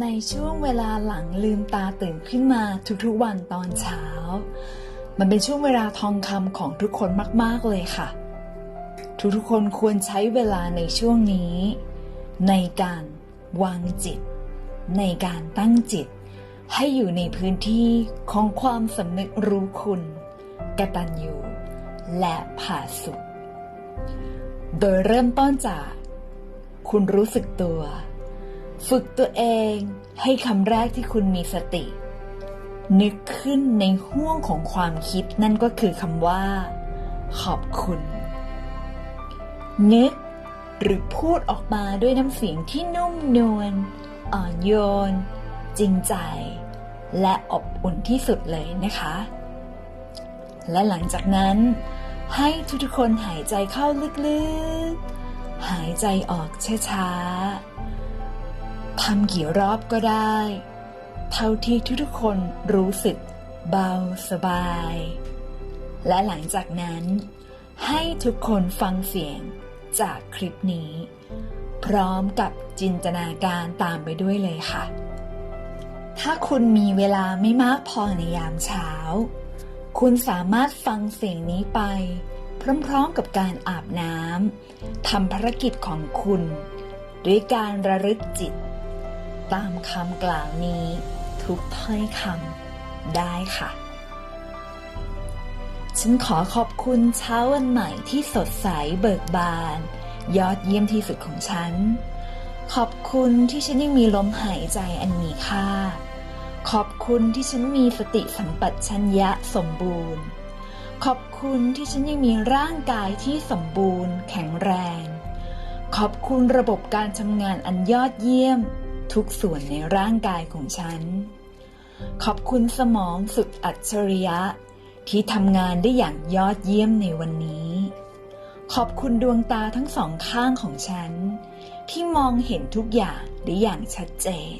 ในช่วงเวลาหลังลืมตาตื่นขึ้นมาทุกๆวันตอนเช้า มันเป็นช่วงเวลาทองคำของทุกคนมากๆเลยค่ะ ทุกๆคนควรใช้เวลาในช่วงนี้ ในการวางจิต ในการตั้งจิต ให้อยู่ในพื้นที่ของความสำนึกรู้คุณ กตัญญูและผาสุกโดยเริ่มต้นจาก คุณรู้สึกตัว ฝึกตัวเองให้คำแรกที่คุณมีสติ นึกขึ้นในห่วงของความคิดนั่นก็คือคำว่า ขอบคุณ นึกหรือพูดออกมาด้วยน้ำเสียงที่นุ่มนวลอ่อนโยน จริงใจ และอบอุ่นที่สุดเลยนะคะ และหลังจากนั้น ให้ทุกๆคนหายใจเข้าลึกๆ หายใจออกช้าๆ ทำกี่รอบก็ได้ เท่าที่ทุกๆคนรู้สึกเบาสบาย และหลังจากนั้น ให้ทุกคนฟังเสียงจากคลิปนี้ พร้อมกับจินตนาการตามไปด้วยเลยค่ะ ถ้าคุณมีเวลาไม่มากพอในยามเช้า คุณสามารถฟังเสียงนี้ไป พร้อมๆกับการอาบน้ำทำภารกิจของคุณ ด้วยการระลึกจิต ตามคำกล่าวนี้ ทุกถ้อยคำได้ค่ะ ฉันขอขอบคุณเช้าวันใหม่ที่สดใสเบิกบาน ยอดเยี่ยมที่สุดของฉัน ขอบคุณที่ฉันยังมีลมหายใจอันมีค่า ขอบคุณที่ฉันมีสติสัมปชัญญะสมบูรณ์ ขอบคุณที่ฉันยังมีร่างกายที่สมบูรณ์ แข็งแรงขอบคุณระบบการทำงานอันยอดเยี่ยม ทุกส่วนในร่างกายของฉัน ขอบคุณสมองสุดอัจฉริยะ ที่ทำงานได้อย่างยอดเยี่ยมในวันนี้ ขอบคุณดวงตาทั้งสองข้างของฉัน ที่มองเห็นทุกอย่างได้อย่างชัดเจน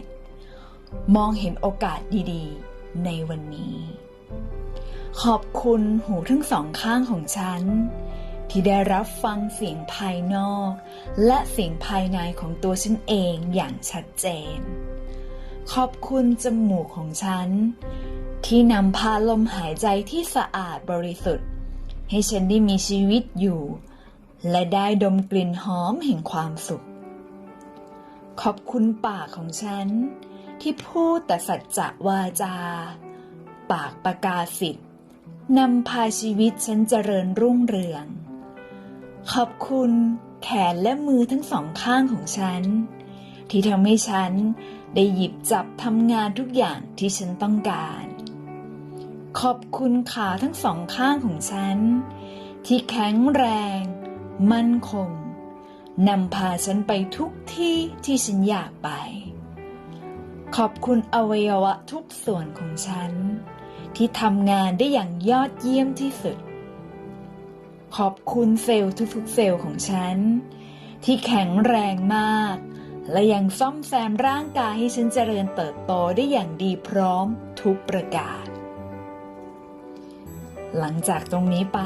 มองเห็นโอกาสดีๆ ในวันนี้ ขอบคุณหูทั้งสองข้างของฉัน ที่ได้รับฟังเสียงภายนอก และเสียงภายในของตัวฉันเองอย่างชัดเจน ขอบคุณจมูกของฉัน ที่นำพาลมหายใจที่สะอาดบริสุทธิ์ ให้ฉันได้มีชีวิตอยู่ และได้ดมกลิ่นหอมแห่งความสุข ขอบคุณปากของฉัน ที่พูดแต่สัจจะวาจา ปากประกาศสิทธิ์นำพาชีวิตฉันเจริญรุ่งเรือง ขอบคุณแขนและมือทั้งสองข้างของฉัน ที่ทำให้ฉันได้หยิบจับทำงานทุกอย่างที่ฉันต้องการ ขอบคุณขาทั้งสองข้างของฉัน ที่แข็งแรง มั่นคงนำพาฉันไปทุกที่ที่ฉันอยากไป ขอบคุณอวัยวะทุกส่วนของฉัน ที่ทำงานได้อย่างยอดเยี่ยมที่สุด ขอบคุณเซลล์ทุกๆเซลล์ของฉัน ที่แข็งแรงมาก และยังซ่อมแซมร่างกายให้ฉันเจริญเติบโตได้อย่างดีพร้อมทุกประการหลังจากตรงนี้ไป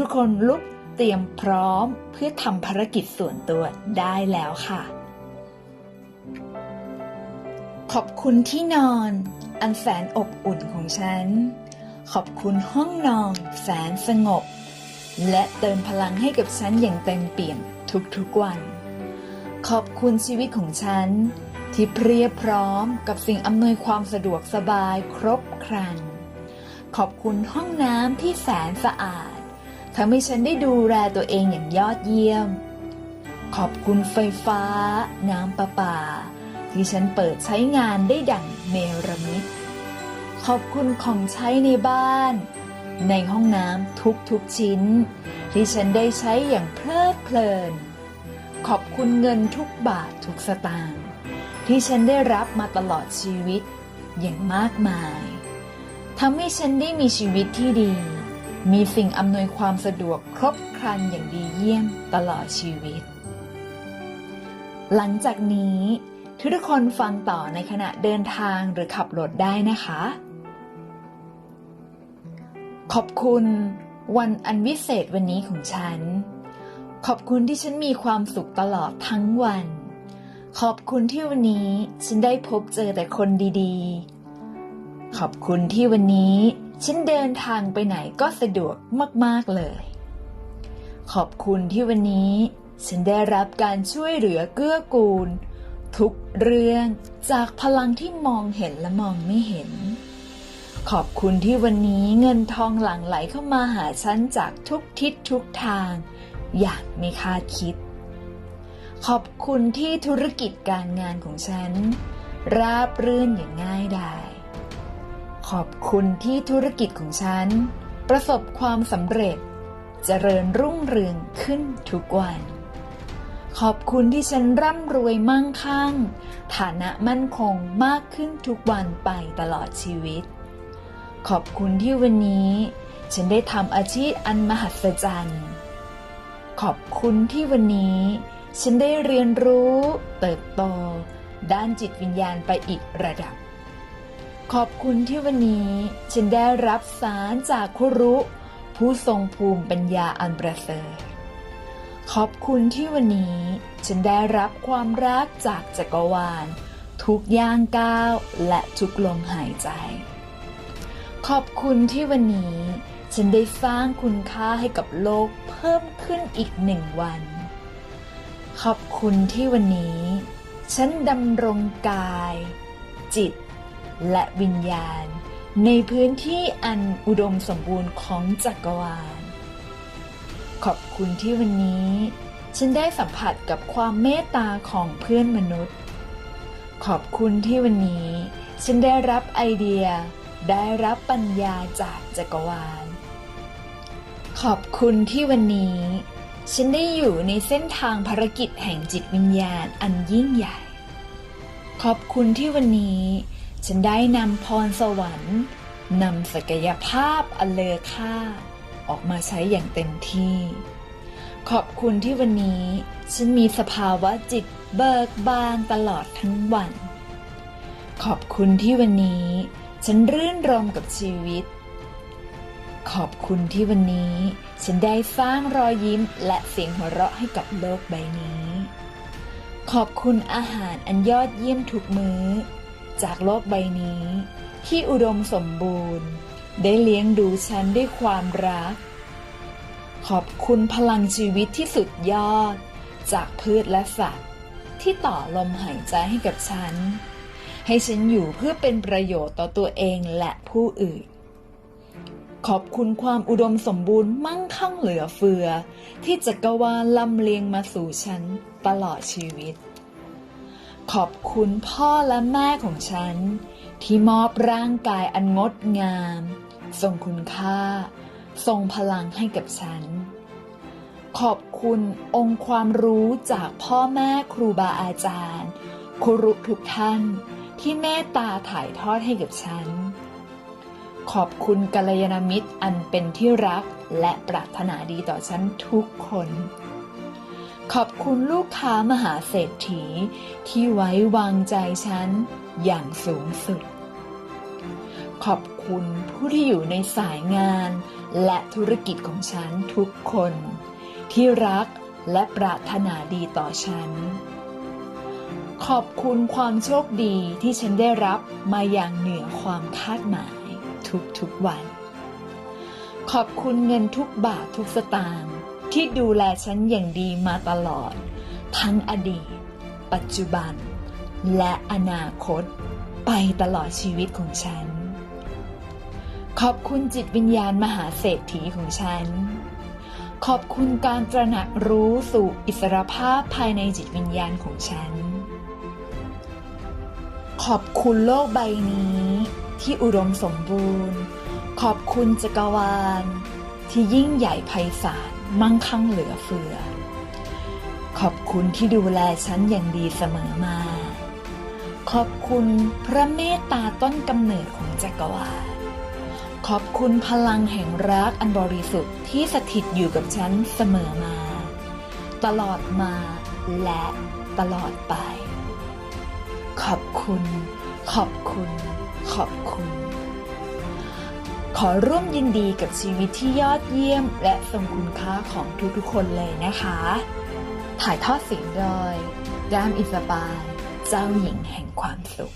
ทุกๆคนลุกเตรียมพร้อมเพื่อทำภารกิจส่วนตัวได้แล้วค่ะขอบคุณที่นอนอันแสนอบอุ่นของฉัน ขอบคุณห้องนอนแสนสงบ และเติมพลังให้กับฉันอย่างเต็มเปี่ยมทุกๆวัน ขอบคุณชีวิตของฉัน ที่เพรียบพร้อมกับสิ่งอำนวยความสะดวกสบายครบครัน ขอบคุณห้องน้ำที่แสนสะอาดทำให้ฉันได้ดูแลตัวเองอย่างยอดเยี่ยม ขอบคุณไฟฟ้า น้ำประปา ที่ฉันเปิดใช้งานได้ดั่งเนรมิตขอบคุณของใช้ในบ้าน ในห้องน้ำทุกๆชิ้น ที่ฉันได้ใช้อย่างเพลิดเพลิน ขอบคุณเงินทุกบาททุกสตางค์ที่ฉันได้รับมาตลอดชีวิตอย่างมากมายทำให้ฉันได้มีชีวิตที่ดี มีสิ่งอำนวยความสะดวกครบครันอย่างดีเยี่ยมตลอดชีวิต หลังจากนี้ทุกคนฟังต่อในขณะเดินทางหรือขับรถได้นะคะ ขอบคุณวันอันวิเศษวันนี้ของฉัน ขอบคุณที่ฉันมีความสุขตลอดทั้งวัน ขอบคุณที่วันนี้ฉันได้พบเจอแต่คนดีๆ ขอบคุณที่วันนี้ฉันเดินทางไปไหนก็สะดวกมากๆเลย ขอบคุณที่วันนี้ฉันได้รับการช่วยเหลือเกื้อกูล ทุกเรื่องจากพลังที่มองเห็นและมองไม่เห็น ขอบคุณที่วันนี้เงินทองหลั่งไหลเข้ามาหาฉันจากทุกทิศทุกทาง อย่างไม่คาดคิด ขอบคุณที่ธุรกิจการงานของฉัน ราบรื่นอย่างง่ายดายขอบคุณที่ธุรกิจของฉัน ประสบความสำเร็จเจริญรุ่งเรืองขึ้นทุกวัน ขอบคุณที่ฉันร่ำรวยมั่งคั่ง ฐานะมั่นคงมากขึ้นทุกวันไปตลอดชีวิต ขอบคุณที่วันนี้ ฉันได้ทำอาชีพอันมหัศจรรย์ ขอบคุณที่วันนี้ ฉันได้เรียนรู้ เติบโต ด้านจิตวิญญาณไปอีกระดับ ขอบคุณที่วันนี้ ฉันได้รับสารจากครูรุ ผู้ทรงภูมิปัญญาอันประเสริฐ ขอบคุณที่วันนี้ ฉันได้รับความรักจากจักรวาล ทุกย่างก้าวและทุกลมหายใจ ขอบคุณที่วันนี้ฉันได้สร้างคุณค่าให้กับโลกเพิ่มขึ้นอีกหนึ่งวัน ขอบคุณที่วันนี้ ฉันดำรงกาย จิต และวิญญาณ ในพื้นที่อันอุดมสมบูรณ์ของจักรวาล ขอบคุณที่วันนี้ ฉันได้สัมผัสกับความเมตตาของเพื่อนมนุษย์ ขอบคุณที่วันนี้ ฉันได้รับไอเดีย ได้รับปัญญาจากจักรวาล ขอบคุณที่วันนี้ ฉันได้อยู่ในเส้นทางภารกิจแห่งจิตวิญญาณอันยิ่งใหญ่ ขอบคุณที่วันนี้ ฉันได้นำพรสวรรค์นำศักยภาพอันเลอค่า ออกมาใช้อย่างเต็มที่ ขอบคุณที่วันนี้ ฉันมีสภาวะจิตเบิกบานตลอดทั้งวัน ขอบคุณที่วันนี้ ฉันรื่นรมกับชีวิต ขอบคุณที่วันนี้ ฉันได้สร้างรอยยิ้มและเสียงหัวเราะให้กับโลกใบนี้ ขอบคุณอาหารอันยอดเยี่ยมทุกมื้อ จากโลกใบนี้ ที่อุดมสมบูรณ์ ได้เลี้ยงดูฉันด้วยความรัก ขอบคุณพลังชีวิตที่สุดยอด จากพืชและสัตว์ที่ต่อลมหายใจให้กับฉัน ให้ฉันอยู่เพื่อเป็นประโยชน์ต่อตัวเองและผู้อื่น ขอบคุณความอุดมสมบูรณ์มั่งคั่งเหลือเฟือ ที่จักรวาลลำเลียงมาสู่ฉันตลอดชีวิต ขอบคุณพ่อและแม่ของฉัน ที่มอบร่างกายอันงดงามทรงคุณค่า ทรงพลังให้กับฉัน ขอบคุณองค์ความรู้จากพ่อแม่ครูบาอาจารย์ครูรุทุกท่าน ที่เมตตาถ่ายทอดให้กับฉัน ขอบคุณกัลยาณมิตรอันเป็นที่รักและปรารถนาดีต่อฉันทุกคน ขอบคุณลูกค้ามหาเศรษฐีที่ไว้วางใจฉันอย่างสูงสุด ขอบคุณผู้ที่อยู่ในสายงานและธุรกิจของฉันทุกคน ที่รักและปรารถนาดีต่อฉัน ขอบคุณความโชคดีที่ฉันได้รับมาอย่างเหนือความคาดหมายทุกๆวัน ขอบคุณเงินทุกบาททุกสตางค์ที่ดูแลฉันอย่างดีมาตลอด ทั้งอดีต ปัจจุบัน และอนาคต ไปตลอดชีวิตของฉัน ขอบคุณจิตวิญญาณมหาเศรษฐีของฉัน ขอบคุณการตระหนักรู้สู่อิสรภาพภายในจิตวิญญาณของฉัน ขอบคุณโลกใบนี้ที่อุดมสมบูรณ์ ขอบคุณจักรวาล ที่ยิ่งใหญ่ไพศาลมั่งคั่งเหลือเฟือ ขอบคุณที่ดูแลฉันอย่างดีเสมอมา ขอบคุณพระเมตตาต้นกำเนิดของจักรวาล ขอบคุณพลังแห่งรักอันบริสุทธิ์ที่สถิตอยู่กับฉันเสมอมา ตลอดมาและตลอดไป ขอบคุณ ขอบคุณ ขอบคุณ ขอร่วมยินดีกับชีวิตที่ยอดเยี่ยม และทรงคุณค่าของทุกๆคนเลยนะคะ ถ่ายทอดเสียงโดยดามอิสบาย เจ้าหญิงแห่งความสุข